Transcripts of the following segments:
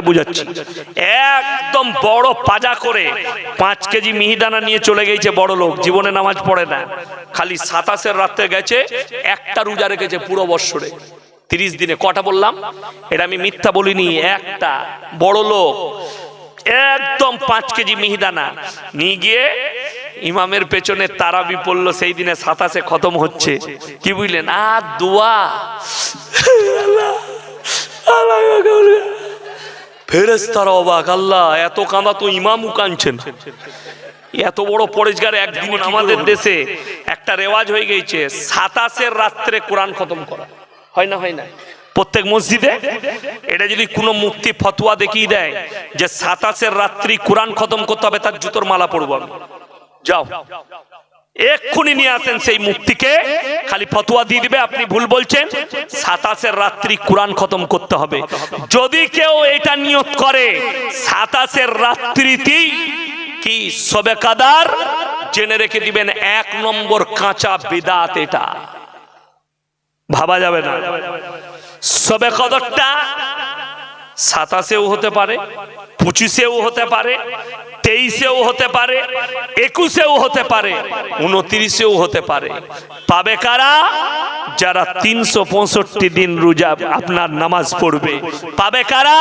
বুঝাচ্ছি একদম বড় পাজা করে পাঁচ কেজি মিহিদানা নিয়ে চলে গেছে বড় লোক জীবনে নামাজ পড়ে না খালি সাতাশের রাত্রে গেছে একটা রোজা রেখেছে পুরো বৎসরে তিরিশ দিনে কটা বললাম এটা আমি মিথ্যা বলিনি একটা বড় লোক একদম পাঁচ কেজি মিহিদানা নিয়ে গিয়ে ইমামের পেছনে তারাবি পড়ল সেই দিনে সাতাশে খতম হচ্ছে কি বুঝলেন আর দোয়া ফেরেস্তারা অবাক আল্লাহ এত কাঁদা তো ইমামও কাঁদছেন এত বড় পরিষ্কার একদিন আমাদের দেশে একটা রেওয়াজ হয়ে গেছে সাতাশের রাত্রে কোরআন খতম করা। হয় না হয় না? প্রত্যেক মসজিদে এটা যদি কোনো মুক্তি ফতোয়া দেখিয়ে দেয় যে সাতাশের রাত্রি কোরআন খতম করতে হবে তার জুতোর মালা পড়ব আমি। যাও। এক্ষুনি নিয়ে আসেন সেই মুক্তিকে। খালি ফতোয়া দিয়ে দিবে, আপনি ভুল বলছেন। সাতাশের রাত্রি কোরআন খতম করতে হবে। যদি কেউ এটা নিয়ত করে, সাতাশের রাত্রিতেই কি সবে কাদার? জেনে রেখে দিবেন, এক নম্বর কাঁচা বিদাত এটা। ভাবা যাবে না। সবে কদরটা সাতাশেও হতে পারে, পঁচিশেও হতে পারে, তেইশেও হতে পারে, একুশেও হতে পারে, উনত্রিশেও হতে পারে। পাবে কারা? যারা তিনশো পঁয়ষট্টি দিন রোজা, আপনার নামাজ পড়বে। পাবে কারা?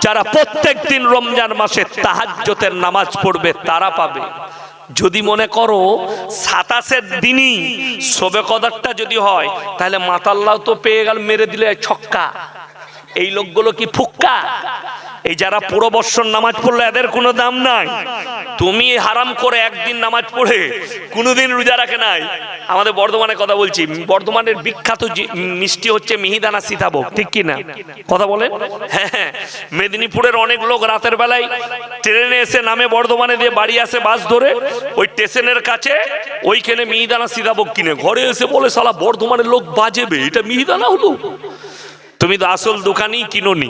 যারা প্রত্যেক দিন রমজান মাসে তাহাজ্জতের নামাজ পড়বে, তারা পাবে। যদি মনে করো, সাতাশের দিনই শোবে কদরটা যদি হয়, তাহলে মাতাল্লাও তো পেয়ে গেল, মেরে দিলে ছক্কা। এই লোকগুলো কি ফুক্কা? এই যারা পুরো বৎসর নামাজ পড়ল, এদের কোনো দাম নাই। তুমি হারাম করে একদিন নামাজ পড়ে, কোনোদিন রোজা রাখে নাই। আমাদের বর্ধমানে কথা বলছি, বর্ধমানের বিখ্যাত মিষ্টি হচ্ছে মিহিদানা সীতাভোগ, ঠিক কি না কথা বলেন? হ্যাঁ হ্যাঁ। মেদিনীপুরের অনেক লোক রাতের বেলায় ট্রেনে এসে নামে বর্ধমানে দিয়ে বাড়ি আসে বাস ধরে, ওই স্টেশনের কাছে ওইখানে মিহিদানা সীতাভোগ কিনে, ঘরে এসে বলে সালা বর্ধমানের লোক বাজেবে, এটা মিহিদানা হলো? তুমি তো আসল দোকানই কিনোনি।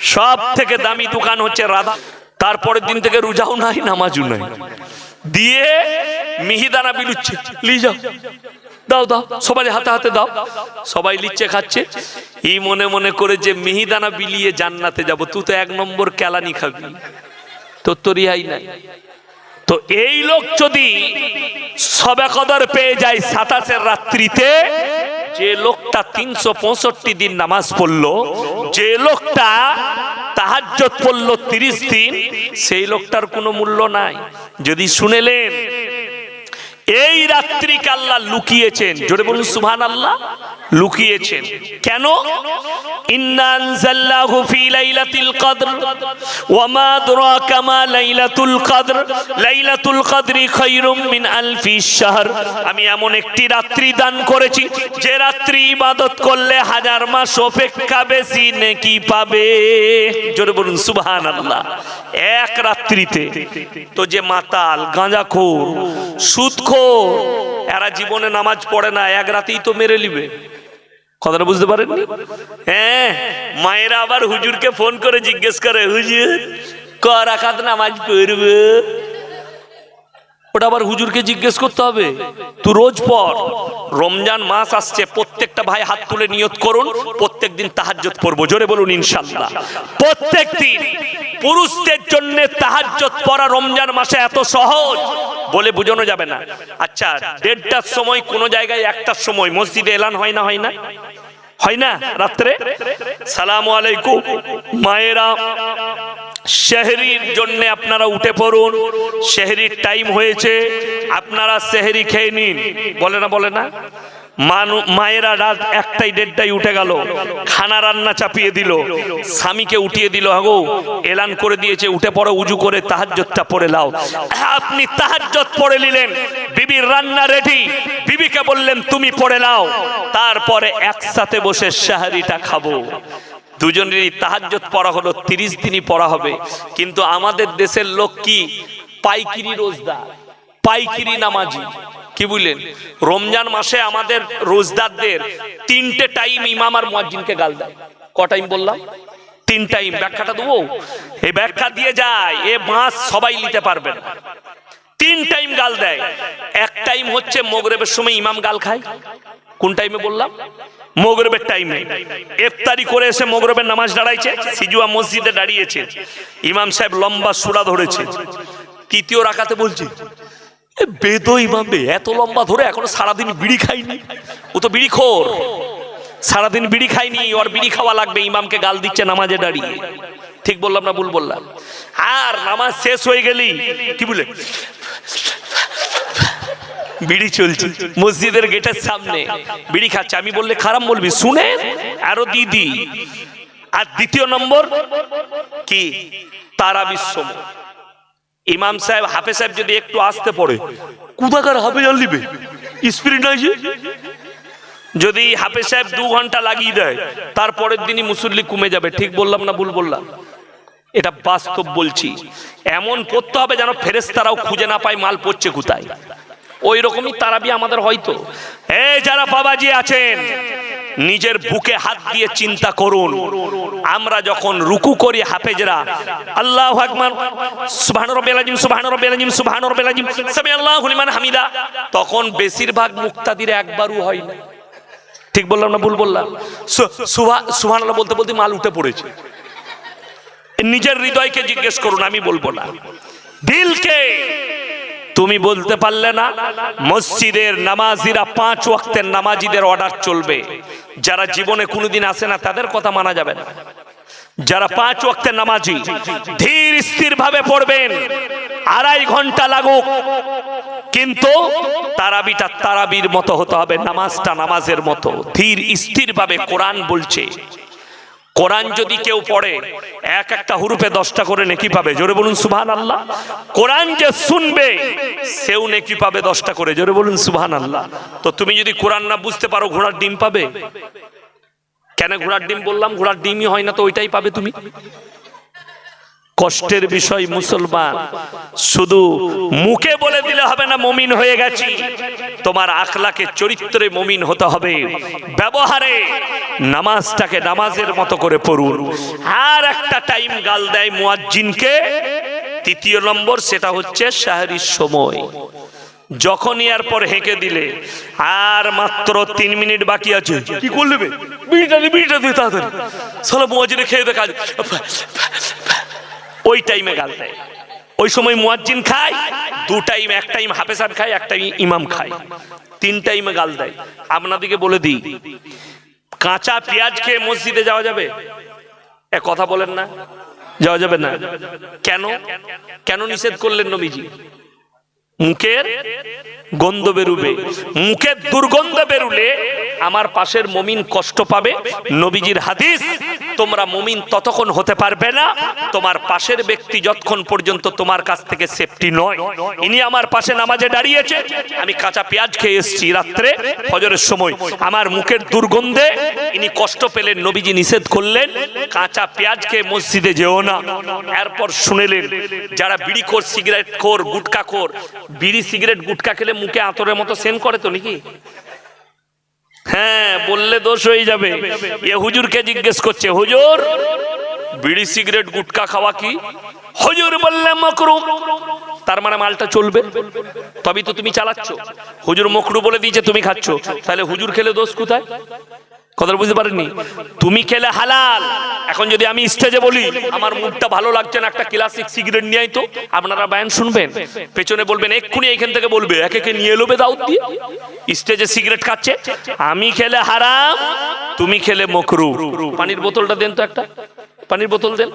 সব থেকে দামি দোকান হচ্ছে রাধা। তারপরের দিন থেকে রোজাও নাই, নামাজও নাই। দিয়ে মিহিদানা বিলুচ্ছে। যাও। দাও দাও। সবাই হাতে হাতে দাও। সবাই লিচ্ছে, খাচ্ছে। এই মনে মনে করে যে মিহিদানা বিলিয়ে জান্নাতে যাব। তুই তো এক নম্বর কেলানি খাবি। তোর তো রিহাই নাই। তো এই লোক যদি সবে কদর পেয়ে যায় সাতাশের রাত্রিতে যে লোকটা তিনশো পঁয়ষট্টি দিন নামাজ পড়ল, যে লোকটা তাহাজ্জত পড়ল তিরিশ দিন, সেই লোকটার কোনো মূল্য নাই। যদি শুনেলেন এই রাত্রিকে আল্লাহ লুকিয়েছেন। জোরে বলুন সুবহান আল্লাহ লুকিয়েছেন। কেন? আমি এমন একটি রাত্রি দান করেছি, যে রাত্রি করলে হাজার মাস অপেক্ষা বেশি নেকি পাবে। জোরে বলুন, সুবহানাল্লাহ। এক রাত্রিতে তো যে মাতাল, গাঁজাখোর, সুদখোর এরা জীবনে নামাজ পড়ে না, এক রাতেই তো মেরে নিবে। কথাটা বুঝতে পারেননি? হ্যাঁ মায়েরা আবার হুজুরকে ফোন করে জিজ্ঞেস করে, হুজুর, ক রাখাত নামাজ পড়বে? ওটা আবার হুজুরকে জিজ্ঞেস করতে হবে তুই রোজ পর রমজান মাস আসছে, প্রত্যেকটা ভাই হাত তুলে নিয়ত করুন, প্রত্যেক দিন তাহাজ্জত পড়ব। জোরে বলুন ইনশাল্লাহ প্রত্যেক দিন পুরুষদের জন্য তাহাজ্জত পড়া রমজান মাসে এত সহজ বলে বোঝানো যাবে না। আচ্ছা দেড়টার সময় কোন জায়গায় একটার সময়, মসজিদে এলান হয় না হয় না? হয় না রাত্রে? সালাম আলাইকুম। মায়েরা শেহরির জন্য আপনারা উঠে পড়ুন। শেহরির টাইম হয়েছে। আপনারা শেহরি খেয়ে নিন। বলে না বলে না? মায়েরা রাত একটাই দেড়টাই উঠে গেল। খানা রান্না চাপিয়ে দিল। স্বামীকে উঠিয়ে দিল হাগো এলান করে দিয়েছে, উঠে পড়ো, উজু করে তাহাজ্জতটা পড়ে লাও আপনি তাহাজ্জত পড়ে নিলেন। বিবির রান্না রেডি বিবিকে বললেন, তুমি পড়ে লাও তারপরে একসাথে বসে শাহরিটা খাব। দুজনেরই তাহাজ্জত পড়া হলো, তিরিশ দিনই পড়া হবে। কিন্তু আমাদের দেশের লোক কি? পাইকিরি রোজদার, পাইকিরি নামাজি। কি বুঝলেন? রমজান মাসে আমাদের রোজদারদের তিনটে টাইম ইমাম আর মুয়াজ্জিনকে গাল দেয়। ক টাইম বললাম? তিন টাইম ব্যাখ্যাটা দেবো? এই ব্যাখ্যা দিয়ে যায়, এ মাস সবাই নিতে পারবেন তিন টাইম গাল দেয়। এক টাইম হচ্ছে মোগরেবের সময় ইমাম গাল খায়। কোন টাইমে বললাম? মগরবের টাইমে ইফতারি করে এসে মগরবের নামাজ দাঁড়াইছে, সিজুয়া মসজিদে দাঁড়িয়েছে। ইমাম সাহেব লম্বা সুরা ধরেছে। তৃতীয় রাকাতে বলছে এ বেদো ইমাম বে এত লম্বা ধরে এখনও সারাদিন বিড়ি খাইনি। ও তো বিড়ি খোর সারাদিন বিড়ি খাইনি, ওর বিড়ি খাওয়া লাগবে, ইমামকে গাল দিচ্ছে নামাজে দাঁড়িয়ে। ঠিক বললাম না, ভুল বললাম? আর নামাজ শেষ হয়ে গেলি কি বলে? বিড়ি চলছে, মসজিদের গেটের সামনে বিড়ি খাচ্ছে। আমি বললে, খারাপ বলবি শুনে আরও দিদি। আর দ্বিতীয় নম্বর, কি? তারা বিশ্ব ইমাম সাহেব হাফে সাহেব যদি একটু আসতে পড়ে, কুদাকার হাফে জল দিবে স্পিরিট যদি হাফে সাহেব দু ঘণ্টা লাগিয়ে দেয়, তারপরের দিনই মুসল্লি কমে যাবে। ঠিক বললাম না ভুল বললাম? এটা বাস্তব বলছি। এমন করতে হবে যেন ফেরেস্তারাও খুঁজে না পায় মাল পড়ছে কোথায়। ওই রকমই তারাবি আমাদের হয়তো। এই যারা বাবাজি আছেন নিজের বুকে হাত দিয়ে চিন্তা করুন। আমরা যখন রুকু করি হাফেজরা, আল্লাহ আকবার, সুবহান রাব্বিল আযীম, সুবহান রাব্বিল আযীম, সুবহান রাব্বিল সামি আল্লাহু লিমান হামিদা। তখন বেশিরভাগ মুক্তাদির একবারও হয় না ঠিক বললাম না ভুল বললাম? সুবহান আল্লাহ বলতে বলতে মাল উঠে পড়েছে। নিজের হৃদয়কে জিজ্ঞেস করুন, আমি বলব না। দিলকে তুমি বলতে পারলে না, মসজিদের নামাজিরা পাঁচ ওয়াক্তের নামাজিদের অর্ডার চলবে। যারা জীবনে কোনোদিন আসে না, তাদের কথা মানা যাবে না। যারা পাঁচ ওয়াক্তের নামাজি, ধীর স্থির ভাবে পড়বেন, আড়াই ঘণ্টা লাগুক। কিন্তু তারাবিটা তারাবির মতো হতে হবে, নামাজটা নামাজের মতো। ধীর স্থির ভাবে কোরআন বলছে। কোরআন যদি কেউ পড়ে, এক একটা হুরুপে দশটা করে নেকি পাবে? জোরে বলুন সুবহান আল্লাহ কোরআন যে শুনবে, সেও নেকি পাবে দশটা করে। জোরে বলুন সুবহান আল্লাহ তো তুমি যদি কোরআন না বুঝতে পারো, ঘোড়ার ডিম পাবে? কেন ঘোড়ার ডিম বললাম, ঘোড়ার ডিমই হয় না তো ওইটাই পাবে তুমি? কষ্টের বিষয় মুসলমান। শুধু মুখে বলে দিলে হবে না, মমিন হয়ে গেছি। তোমার আখলাকে চরিত্রে মমিন হতে হবে। ব্যবহারে নামাজটাকে নামাজের মতো করে পড়ুন। আর একটা টাইম গাল দেয় মুয়াজ্জিনকে। তৃতীয় নম্বর সেটা হচ্ছে শাহরির সময়। যখনই এর পর হেঁকে দিলে, আর মাত্র তিন মিনিট বাকি আছে। কি করলে? বিড়িটা বিড়িটা দে তাড়াতাড়ি। সালা মুয়াজ্জিনে খেয়ে দে কাজ। ওই টাইমে গাল দেয়। ওই সময় মুয়াজ্জিন খায়, দু টাইম এক টাইম হাফেসার খায়, এক টাইম ইমাম খায়। তিন টাইমে গাল দেয়। আপনাদেরকে বলে দিই, কাঁচা পেঁয়াজ খেয়ে মসজিদে যাওয়া যাবে? এ কথা বলেন না। যাওয়া যাবে না? কেন? কেন নিষেধ করলেন নবীজি? মুখের গন্ধ বেরুবে, মুখের দুর্গন্ধ বেরুলে আমার পাশের মমিন কষ্ট পাবে। নবীজির হাদিস, তোমরা মমিন ততক্ষণ হতে পারবে না, তোমার পাশের ব্যক্তি যতক্ষণ পর্যন্ত তোমার কাছ থেকে সেফটি নয়। ইনি আমার পাশে নামাজে দাঁড়িয়েছে, আমি কাঁচা পেঁয়াজ খেয়ে এসেছি রাত্রে, ফজরের সময়। আমার মুখের দুর্গন্ধে ইনি কষ্ট পেলেন, নবীজি নিষেধ করলেন, কাঁচা পেঁয়াজ খেয়ে মসজিদে যেও না। এরপর শুনেলেন, যারা বিড়ি খোর, সিগারেট খোর, গুটকা খোর বিড়ি, সিগারেট, গুটকা খেলে মুখে আতরের মতো সেন করে তো নাকি? হ্যাঁ বললে দোষ হয়ে যাবে। এ হুজুরকে জিজ্ঞেস করছে, হুজুর, বিড়ি, সিগারেট, গুটকা খাওয়া কি? হুজুর বললে মকরু। তার মানে মালটা চলবে? তবেই তো তুমি চালাচ্ছ। হুজুর মকরু বলে দিয়েছে, তুমি খাচ্ছ। তাহলে হুজুর খেলে দোষ কোথায়? কথা বুঝতে পারেননি? তুমি খেলে হালাল। এখন যদি আমি স্টেজে বলি, আমার মুখটা ভালো লাগছে না, একটা ক্লাসিক সিগারেট নিয়ে তো। আপনারা বায়ান শুনবেন। পেছনে বলবেন, এক্ষুনি এইখান থেকে বলবে, একে একে নিয়ে এলোবে দাউদ দিয়ে। স্টেজে সিগারেট খাচ্ছে। আমি খেলে হারাম, তুমি খেলে মকরু। পানির বোতলটা দেন তো একটা। পানির বোতল দেন।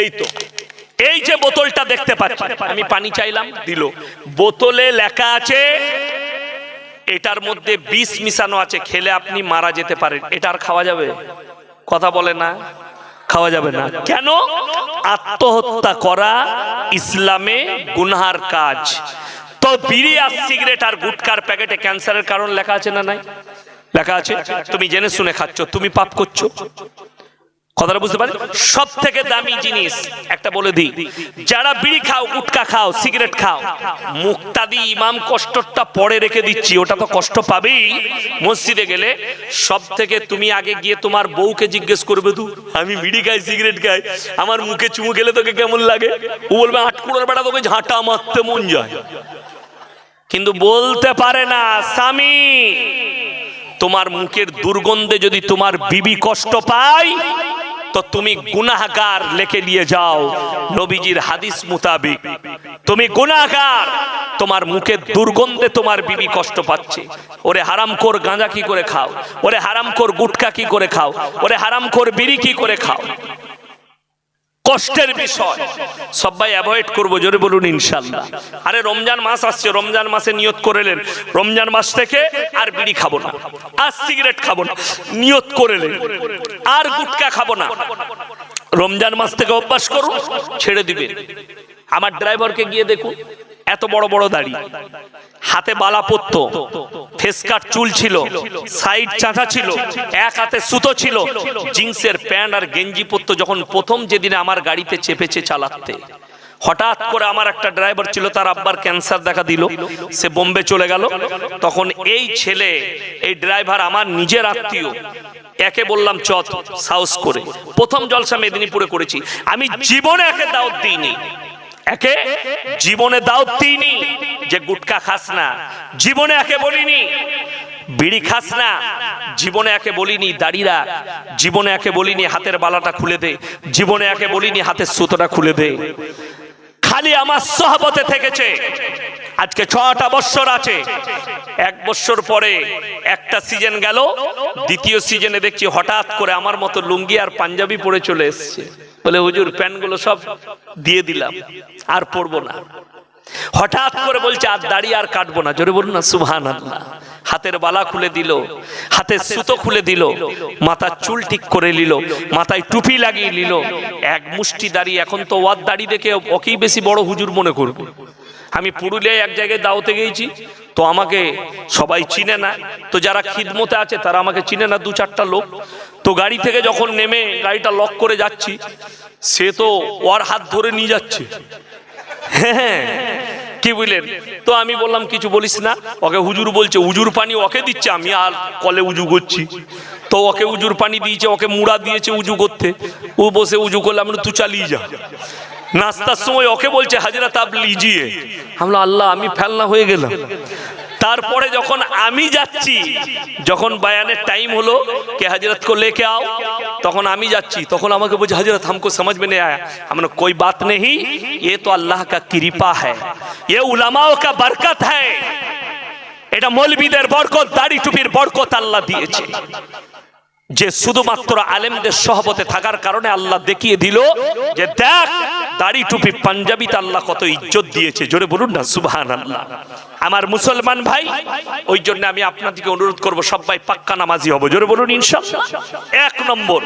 এই তো। এই যে বোতলটা দেখতে পাচ্ছি আমি পানি চাইলাম, দিল। বোতলে লেখা আছে এটার মধ্যে বিষ মিশানো আছে, খেলে আপনি মারা যেতে পারেন। এটা আর খাওয়া যাবে? কথা বলে না? খাওয়া যাবে না। কেন? আত্মহত্যা করা ইসলামে গুনহার কাজ। তো বিড়ি আর সিগারেট আর গুটকার প্যাকেটে ক্যান্সারের কারণ লেখা আছে না নাই? লেখা আছে? তুমি জেনে শুনে খাচ্ছ, তুমি পাপ করছ। কথাটা বুঝতে পারেন সব থেকে দামি জিনিস একটা বলে দিই, যারা বিড়ি খাও, গুটকা খাও, সিগারেট খাও, মুক্তাদি ইমাম কষ্টটা পরে রেখে দিচ্ছি, ওটা তো কষ্ট পাবেই। মসজিদে গেলে সব থেকে তুমি আগে গিয়ে তোমার বউকে জিজ্ঞেস করবে তু আমি বিড়ি খাই, সিগারেট খাই, আমার মুখে চুমু গেলে তোকে কেমন লাগে? ও বলবে আটকুড়োর বেটা তোকে ঝাঁটা মারতে মন যায়। কিন্তু বলতে পারে না, স্বামী, তোমার মুখের দুর্গন্ধে যদি তোমার বিবি কষ্ট পায় তো তুমি গুনাহগার লেখে নিয়ে যাও নবীজির হাদিস মোতাবিক। তুমি গুনাহগার, তোমার মুখে দুর্গন্ধে তোমার বিবি কষ্ট পাচ্ছে। ওরে হারামখোর গাঁজা কি করে খাও? ওরে হারামখোর গুটকা কি করে খাও? ওরে হারামখোর বিড়ি কি করে খাও? কষ্টের বিষয়। সবাই অ্যাভয়েড করব, জোরে বলুন ইনশাল্লাহ। আরে রমজান মাস আসছে, রমজান মাসে নিয়ত করেলেন রমজান মাস থেকে আর বিড়ি খাব না, আর সিগারেট খাব না, নিয়ত করেলেন আর গুটকা খাব না। রমজান মাস থেকে অভ্যাস করুন, ছেড়ে দিবেন। আমার ড্রাইভারকে গিয়ে দেখুন, এত বড় বড় দাড়ি। হাতে বালা পরতো ফেস কাট চুল ছিল সাইড চাঁচা ছিল, এক হাতে সুতো ছিল, জিন্সের প্যান্ট আর গেঞ্জি পরতো যখন প্রথম যেদিনে আমার গাড়িতে চেপেছে চালাতে। হঠাৎ করে আমার একটা ড্রাইভার ছিল, তার আব্বার ক্যান্সার দেখা দিল, সে বোম্বে চলে গেল। তখন এই ছেলে, এই ড্রাইভার আমার নিজের আত্মীয়, একে বললাম চত সাহস করে। প্রথম জলসা মেদিনীপুরে করেছি। আমি জীবনে একে দাওয়াত দিইনি। একে? জীবনে দাও তিনি, যে গুটকা খাস না। জীবনে একে বলিনি, বিড়ি খাস না। জীবনে একে বলিনি দাড়িরা। জীবনে একে বলিনি হাতের বালাটা খুলে দে। জীবনে একে বলিনি হাতের সুতোটা খুলে দে। খালি আমার সহবতে থেকেছে। আজকে ছটা বৎসর আছে। এক বৎসর পরে একটা সিজন গেল। দ্বিতীয় সিজনে দেখছি হঠাৎ করে আমার মতো লুঙ্গি আর পাঞ্জাবি পরে চলে এসছে। বলে, হুজুর প্যান্টগুলো সব দিয়ে দিলাম, আর পরবো না। হঠাৎ করে বলছে, আর দাড়ি আর কাটবো না। জোরে বলুন না আল্লাহ হাতের বালা খুলে দিল, হাতের সুতো খুলে দিল, মাথার চুল ঠিক করে নিল, মাথায় টুপি লাগিয়ে নিল। এক মুষ্টি দাড়ি, এখন তো ওয়ার দাড়ি দেখে ওকেই বেশি বড় হুজুর মনে করবে। আমি পুরুলিয়ায় এক জায়গায় দাওতে গিয়েছি, তো আমাকে সবাই চিনে না। তো যারা খিদমতে আছে, তারা আমাকে চিনে না দু চারটা লোক। তো গাড়ি থেকে যখন নেমে গাড়িটা লক করে যাচ্ছি, সে তো ওর হাত ধরে নিয়ে যাচ্ছে। হ্যাঁ কি বুঝলেন? তো আমি বললাম, কিছু বলিস না, ওকে হুজুর বলছে, উজুর পানি ওকে দিচ্ছে, আমি আর কলে উজু করছি। তো ওকে উজুর পানি দিয়েছে, ওকে মুড়া দিয়েছে উজু করতে। ও বসে উজু করলে, আমি তুই চালিয়ে যা। নাস্তার সময় ওকে বলছে হাজরাত আপ লিজিয়ে। আমরা, আল্লাহ, আমি ফেলনা হয়ে গেলাম। তারপরে যখন আমি যাচ্ছি, যখন বায়ানের টাইম হলো, কে হাজিরাত কো লেকে আও, তখন আমি যাচ্ছি, তখন আমাকে বলছে, হাজিরাত, হামকো সমাজ মে আয়া। আমরা, কই বাত নেই এ তো আল্লাহ কা কৃপা হ্যায়, এ উলামাও কা বরকত হ্যায়। এটা মৌলবীদের বরকত, দাড়ি টুপির বরকত আল্লাহ দিয়েছে। যে শুধুমাত্র আলেমদের সহবতে থাকার কারণে আল্লাহ দেখিয়ে দিল যে দেখ, দাড়ি টুপি পাঞ্জাবিতে আল্লাহ কত ইজ্জত দিয়েছে। জোরে বলুন না সুবহান আল্লাহ আমার মুসলমান ভাই, ওই জন্য আমি আপনাদেরকে অনুরোধ করব, সবাই পাক্কা নামাজি হব। জোরে বলুন, ইনশাআল্লাহ। এক নম্বর।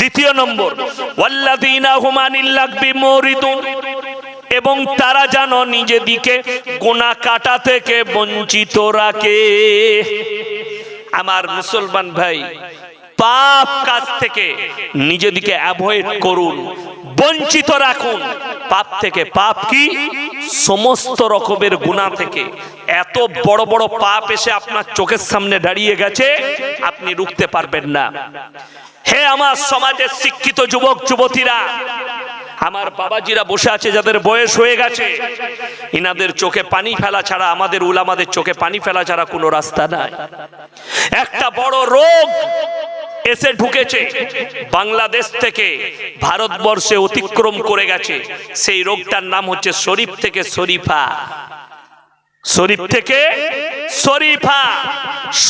দ্বিতীয় নম্বর। ওয়াল্লাযীনা হুমানিল লাগবি মুরিদুন। এবং তারা যেন নিজেদিকে গোনা কাটা থেকে বঞ্চিত রাখে। আমার মুসলমান ভাই পাপ কাজ থেকে নিজেদিকে অ্যাভয়েড করুন, বঞ্চিত রাখুন। পাপ থেকে পাপ কি? সমস্ত রকমের গুণা থেকে। এত বড় বড় পাপ এসে আপনার চোখের সামনে দাঁড়িয়ে গেছে, আপনি রুখতে পারবেন না। হে আমার সমাজের শিক্ষিত যুবক, যুবতীরা, আমার বাবাজিরা বসে আছে যাদের বয়স হয়ে গেছে। ইনাদের চোখে পানি ফেলা ছাড়া, আমাদের উলামাদের চোখে পানি ফেলা ছাড়া কোনো রাস্তা নাই। একটা বড় রোগ এসে ঢুকেছে, বাংলাদেশ থেকে ভারতবর্ষে অতিক্রম করে গেছে। সেই রোগটার নাম হচ্ছে শরীফ থেকে শরীফা। শরীফ থেকে শরীফা।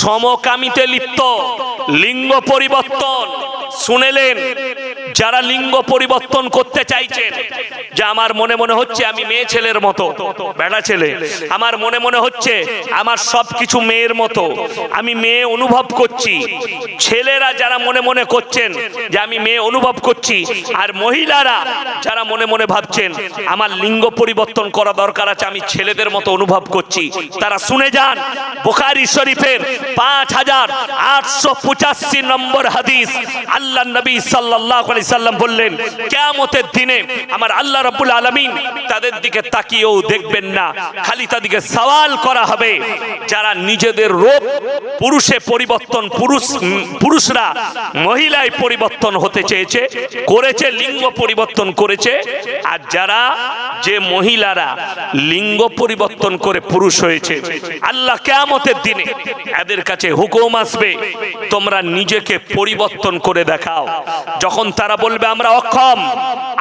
সমকামিতে লিপ্ত, লিঙ্গ পরিবর্তন। শুনেলেন যারা লিঙ্গ পরিবর্তন করতে চাইছেন যে আমার মনে মনে হচ্ছে আমি মেয়ে ছেলের মতো বেটা ছেলে। আমার মনে মনে হচ্ছে আমার সব কিছু মেয়ের মতো। আমি মেয়ে অনুভব করছি। ছেলেরা যারা মনে মনে করছেন যে আমি মেয়ে অনুভব করছি, আর মহিলারা যারা মনে মনে ভাবছেন, আমার লিঙ্গ পরিবর্তন করা দরকার আছে, আমি ছেলেদের মতো অনুভব করছি। তারা শুনে যান, বোখারি শরীফের পাঁচ হাজার আটশো পঁচাশি নম্বর হাদিস আল্লাহ নবী সাল্লাহ আলি সাল্লাম বললেন, কেয়ামতের দিনে আমার আল্লাহ রাব্বুল আলামিন তাদের দিকে তাকিয়েও দেখবেন না। খালি তাদেরকে সওয়াল করা হবে। যারা নিজেদের রূপ পুরুষে পরিবর্তন, পুরুষ, পুরুষরা মহিলায় পরিবর্তন হতে চেয়েছে, করেছে, লিঙ্গ পরিবর্তন করেছে। আর যারা যে মহিলারা লিঙ্গ পরিবর্তন করে পুরুষ হয়েছে, আল্লাহ কেয়ামতের দিনে এদের কাছে হুকুম আসবে, তোমরা নিজেকে পরিবর্তন করে দেখাও। যখন তারা বলবে, আমরা অক্ষম।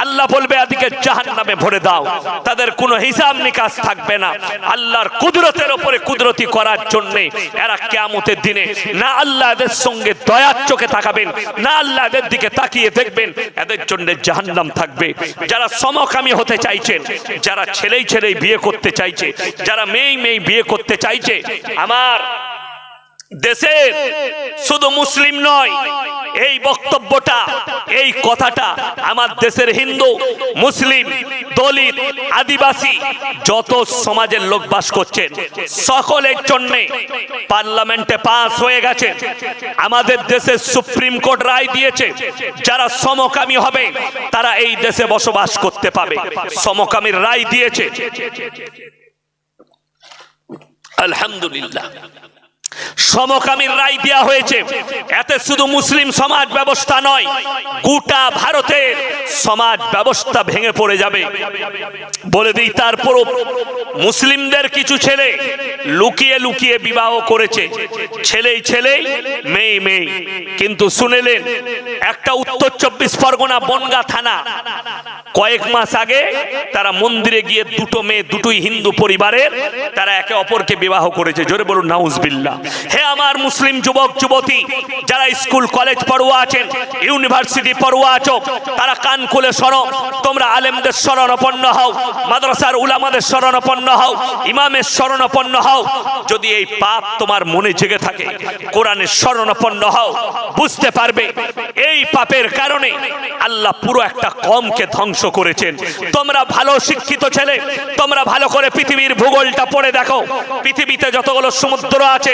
আল্লাহ বলবে, এদিকে জাহান নামে ভরে দাও। তাদের কোনো হিসাব নিকাশ থাকবে না। আল্লাহর কুদরতের ওপরে কুদরতি করার জন্য এরা কেয়ামতের দিনে না আল্লাহ এদের সঙ্গে দয়ার চোখে তাকাবেন, না আল্লাহ এদের দিকে তাকিয়ে দেখবেন। এদের জন্য জাহান্নাম থাকবে। যারা সমকামী হতে চাইছেন, যারা ছেলেই ছেলেই বিয়ে করতে চাইছে, যারা মেয়েই মেয়ে বিয়ে করতে চাইছে, আমার দেশের শুধু মুসলিম নয় এই বক্তব্যটা, এই কথাটা আমার দেশের হিন্দু, মুসলিম, দলিত, আদিবাসী যত সমাজের লোক বাস করছেন সকলের জন্য পার্লামেন্টে পাস হয়ে গেছে। আমাদের দেশের সুপ্রিম কোর্ট রায় দিয়েছে, যারা সমকামী হবে, তারা এই দেশে বসবাস করতে পাবে। সমকামীর রায় দিয়েছে। আলহামদুলিল্লাহ। সমকামীর রায় দেওয়া হয়েছে। এতে শুধু মুসলিম সমাজ ব্যবস্থা নয়, গোটা ভারতের সমাজ ব্যবস্থা ভেঙে পড়ে যাবে। বলে দিই তারপরও মুসলিমদের কিছু ছেলে লুকিয়ে লুকিয়ে বিবাহ করেছে। ছেলেই ছেলেই মেয়ে মেয়ে কিন্তু শুনেলেন, একটা উত্তর চব্বিশ পরগনা বনগা থানা, কয়েক মাস আগে তারা মন্দিরে গিয়ে দুটো মেয়ে, দুটোই হিন্দু পরিবারের, তারা একে অপরকে বিবাহ করেছে। জোরে বলুন নাউজবিল্লা হে আমার মুসলিম যুবক, যুবতী, যারা স্কুল, কলেজ পড়ুয়া আছেন, ইউনিভার্সিটি পড়ুয়া আছো, তারা কান খুলে সরো তোমরা আলেমদের শরণাপন্ন হও, মাদ্রাসার উলামাদের শরণাপন্ন হও, ইমামের শরণাপন্ন হও। যদি এই পাপ তোমার মনে জেগে থাকে কোরআনের শরণাপন্ন হও, বুঝতে পারবে, এই পাপের কারণে আল্লাহ পুরো একটা কমকে ধ্বংস করেছেন। তোমরা ভালো শিক্ষিত ছেলে, তোমরা ভালো করে পৃথিবীর ভূগোলটা পড়ে দেখো। পৃথিবীতে যতগুলো সমুদ্র আছে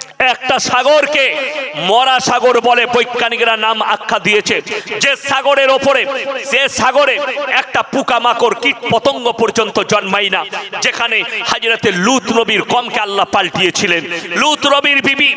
একটা সাগরকে মরা সাগর বলে বৈজ্ঞানিকরা নাম আখ্যা দিয়েছে। যে সাগরের ওপরে, যে সাগরে একটা পোকামাকড় কীট পতঙ্গ পর্যন্ত জন্মাই না, যেখানে হাজিরাতে লুত নবীর কমকে আল্লাহ পাল্টিয়েছিলেন। লুত নবীর বিবি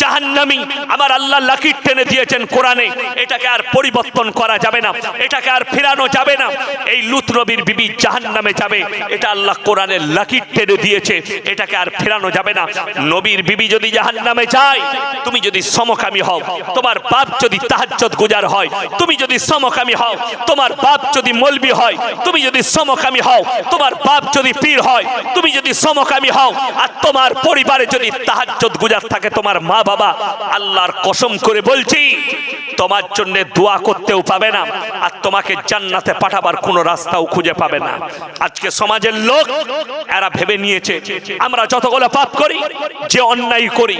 জাহান্নামী, আমার আল্লাহ লাকির টেনে দিয়েছেন কোরআনে, এটাকে আর পরিবর্তন করা যাবে না, এটাকে আর ফেরানো যাবে না। এই লুত নবীর বিবি জাহান্নামে যাবে, এটা আল্লাহ কোরআনে লাকির টেনে দিয়েছে, এটাকে আর ফেরানো যাবে না। নবীর বিবি যদি জাহান্নামে যায় তুমি যদি সমকামী হও, তোমার বাপ যদি তাহাজ্জত গুজার হয়, তুমি যদি সমকামী হও, তোমার বাপ যদি মলবি হয়, তুমি যদি সমকামী হও, তোমার বাপ যদি পীর হয়, তুমি যদি সমকামী হও, আর তোমার পরিবারে যদি তাহাজ্জত গুজার থাকে, তোমার মা বাবা আল্লাহর কসম করে বলছি, তোমার জন্য দোয়া করতেও পাবে না, আর তোমাকে জান্নাতে পাঠাবার কোনো রাস্তাও খুঁজে পাবে না। আজকে সমাজের লোক, এরা ভেবে নিয়েছে, আমরা যতগুলো পাপ করি, যে অন্যায় করি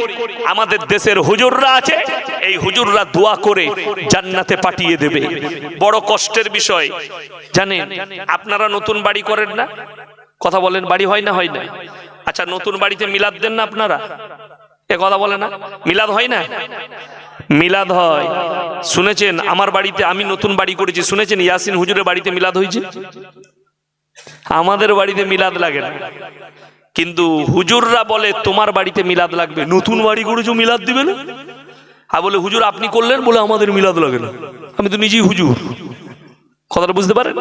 আমাদের দেশের হুজুররা আছে, এই হুজুররা দোয়া করে জান্নাতে পাঠিয়ে দেবে। বড় কষ্টের বিষয়। জানেন, আপনারা নতুন বাড়ি করেন না? কথা বলেন, বাড়ি হয় না হয় না? আচ্ছা নতুন বাড়িতে মিলাদ দেন না আপনারা? এ কথা বলে না? মিলাদ হয় না? মিলাদ হয়। শুনেছেন, আমার বাড়িতে আমি নতুন বাড়ি করেছি। শুনেছেন, ইয়াসিন হুজুরের বাড়িতে মিলাদ হয়েছে? আমাদের বাড়িতে মিলাদ লাগে না। কিন্তু হুজুররা বলে, তোমার বাড়িতে মিলাদ লাগবে। নতুন বাড়ি করেছ, মিলাদ দিবে না? আর বলে, হুজুর, আপনি করলেন? বলে, আমাদের মিলাদ লাগে না। আমি তো নিজেই হুজুর। কথাটা বুঝতে পারেন?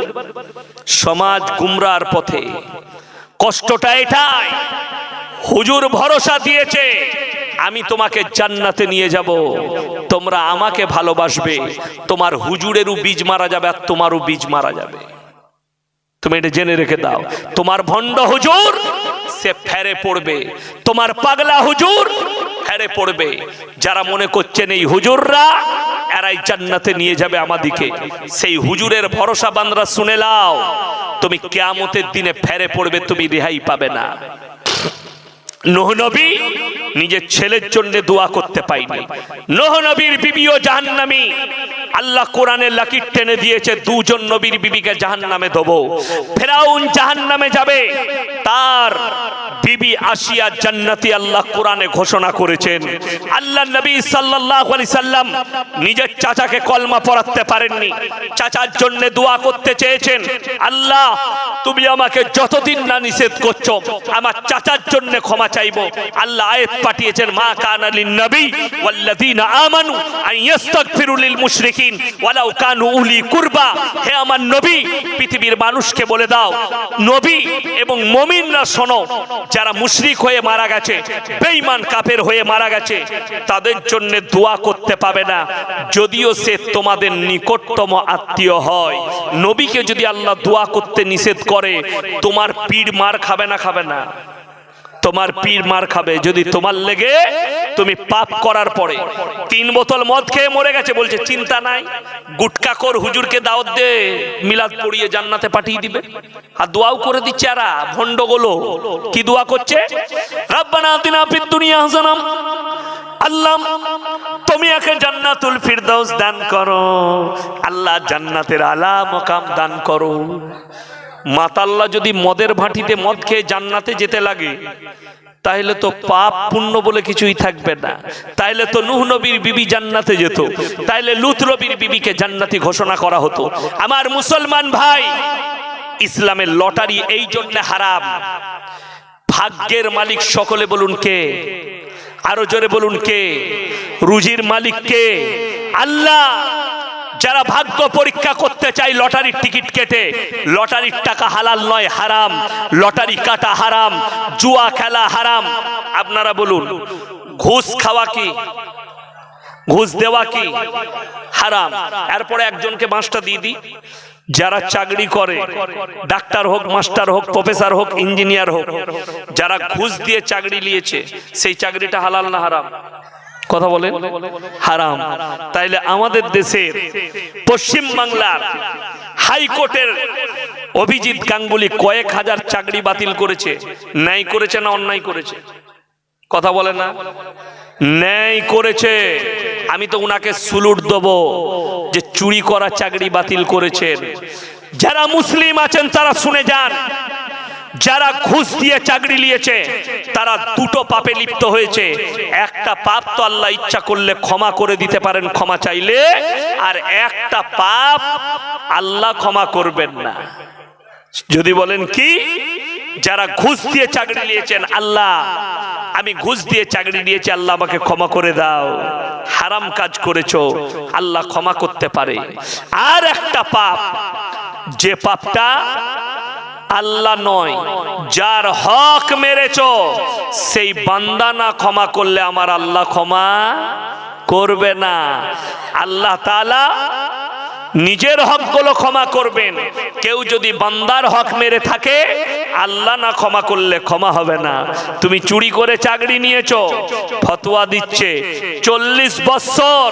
সমাজ গুমরার পথে। কষ্টটা এটাই। হুজুর ভরসা দিয়েছে, আমি তোমাকে জান্নাতে নিয়ে যাব। তোমরা আমাকে ভালোবাসবে। তোমার হুজুরেরও বীজ মারা যাবে আর তোমারও বীজ মারা যাবে। তুমি এটা জেনে রেখে দাও। তোমার ভণ্ড হুজুর, সে ফেরে পড়বে। তোমার পাগলা হুজুর, ফেরে পড়বে। যারা মনে করছেন এই হুজুররা, এরাই জান্নাতে নিয়ে যাবে আমাদিকে। সেই হুজুরের ভরসা বান্দরা শুনে লাও তুমি কেয়ামতের দিনে ফেরে পড়বে, তুমি রেহাই পাবে না। নোহ নবী নিজের ছেলের জন্য দোয়া করতে পাইনি। নোহ নবীর বিবিও নামি আল্লাহ কোরআনের লাকির টেনে দিয়েছে, দুজন নবীর বিবিকে জাহান নামে দেবো ফেরাউন জাহান নামে যাবে, তার বিবি আসিয়া জান্নাতি আল্লাহ কোরআনে ঘোষণা করেছেন। আল্লাহ নবী সাল্লাল্লাহু আলাইহি সাল্লাম নিজের চাচাকে কলমা পড়াতে পারেননি। চাচার জন্য দোয়া করতে চেয়েছেন, আল্লাহ, তুমি আমাকে যতদিন না নিষেধ করছ, আমার চাচার জন্য ক্ষমা চাইব। আল্লাহ আয়াত পাঠিয়েছেন, মা কানা লিন নবী ওয়াল্লাযিনা আমানু আন ইস্তাগফিরু লিল মুশরিকিন ওয়ালাউ কানু উলি কুরবা। হে আমার নবী, পৃথিবীর মানুষকে বলে দাও, নবী এবং মুমিনরা শোনো যারা মুশরিক হয়ে মারা গেছে, বেঈমান কাফের হয়ে মারা গেছে, তাদের জন্য দোয়া করতে পাবে না। যদিও সে তোমাদের নিকটতম আত্মীয় হয়। নবীকে যদি আল্লাহ দোয়া করতে নিষেধ করে, তোমার পীর মার খাবে না খাবে না। তোমার পীর মার খাবে। যদি তোমার লেগে তুমি পাপ করার পরে তিন বোতল মদ খেয়ে মরে গেছে বলছে, চিন্তা নাই, গুটকা কর হুজুরকে দাওয়াত দে, মিলাদ পড়িয়ে জান্নাতে পাঠিয়ে দিবে। আর দোয়াও করে দিচ্ছে আরা ভণ্ডগুলো কি দোয়া করছে? রাব্বানা আতিনা ফিদ দুনিয়া হাসানাম। আল্লাহ, তুমি একে জান্নাতুল ফিরদাউস দান করো। আল্লাহ জান্নাতের আলা মকাম দান করো। মাতাল্লা যদি মদের ভাটিতে মদ খেয়ে জান্নাতে যেতে লাগে, তাহলে তো পাপ পুণ্য বলে কিছুই থাকবে না। তাইলে তো নুহ নবীর বিবি জান্নাতে যেত। তাইলে লুত নবীর বিবিকে জান্নাতি ঘোষণা করা হতো। আমার মুসলমান ভাই, ইসলামের লটারি এই জন্য হারাম। ভাগ্যের মালিক সকলে বলুন কে? আরও জোরে বলুন কে? রুজির মালিক কে? আল্লাহ! যারা ভাগ্য পরীক্ষা করতে চাই লটারির টিকিট কেটে, লটারির টাকা হালাল নয়, হারাম। লটারি কাটা হারাম, জুয়া খেলা হারাম। আপনারা বলুন, ঘুষ খাওয়া কি? ঘুষ দেওয়া কি? হারাম। এরপরে একজনকে বাঁশটা দিয়ে দিই। যারা চাকরি করে, ডাক্তার হোক, মাস্টার হোক, প্রফেসর হোক, ইঞ্জিনিয়ার হোক, যারা ঘুষ দিয়ে চাকরি নিয়েছে, সেই চাকরিটা হালাল না হারাম? কথা বলেন? হারাম। তাইলে আমাদের দেশের পশ্চিম বাংলার হাইকোর্টের অভিজিৎ গাঙ্গুলি কয়েক হাজার চাকরি বাতিল করেছে। ন্যায় করেছে না অন্যায় করেছে? কথা বলে না? ন্যায় করেছে। আমি তো উনাকে সুলুট দেবো যে চুরি করা চাকরি বাতিল করেছেন। যারা মুসলিম আছেন তারা শুনে যান। যারা ঘুষ দিয়ে চাকরি নিয়েছে, তারা দুটো পাপে লিপ্ত হয়েছে। একটা পাপ তো আল্লাহ ইচ্ছা করলে ক্ষমা করে দিতে পারেন, ক্ষমা চাইলে, আর একটা পাপ আল্লাহ ক্ষমা করবেন না। যদি বলেন কি? যারা ঘুষ দিয়ে চাকরি নিয়েছেন, আল্লাহ, আমি ঘুষ দিয়ে চাকরি নিয়েছি, আল্লাহ আমাকে ক্ষমা করে দাও। হারাম কাজ করেছ, আল্লাহ ক্ষমা করতে পারে। আর একটা পাপ, যে পাপটা আল্লাহ নয়। যার হক মেরেছ, সেই বান্দা না ক্ষমা করলে আমার আল্লাহ ক্ষমা করবে না। আল্লাহ তাআলা নিজের হকগুলো ক্ষমা করবেন। কেউ যদি বান্দার হক মেরে থাকে, আল্লাহ না ক্ষমা করলে ক্ষমা হবে না। তুমি চুরি করে চাকরি নিয়েছ, ফতোয়া দিচ্ছে। চল্লিশ বছর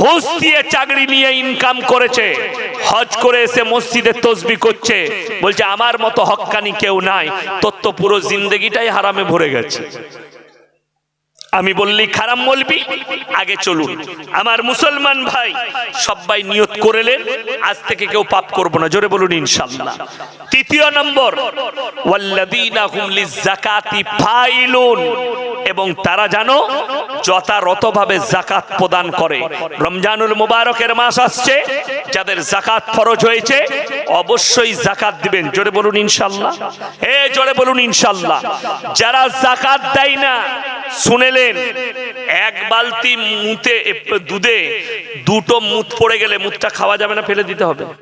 ঘুষ দিয়ে চাকরি নিয়ে ইনকাম করেছে। হজ করে এসে মসজিদে তসবি করছে। বলছে, আমার মতো হক্কানি কেউ নাই। তোর তো পুরো জিন্দগিটাই হারামে ভরে গেছে। আমি বললি, খারাপ বলবি? আগে চলুন। আমার মুসলমান ভাই সবাই নিয়ত করেলেন, আজ থেকে কেউ পাপ করব না। জোরে বলুন, ইনশাল্লাহ। তৃতীয় নম্বর এবং তারা জানো যথাযথভাবে জাকাত প্রদান করে। রমজানুল মুবারকের মাস আসছে, যাদের জাকাত ফরজ হয়েছে, অবশ্যই জাকাত দিবেন। জোরে বলুন, ইনশাল্লাহ। এ জোরে বলুন, ইনশাল্লাহ। যারা জাকাত দেয় না শুনেলেন এক বালতি মুতে দুধে, দুটো মুত পড়ে গেলে মুতটা খাওয়া যাবে না, ফেলে দিতে হবে।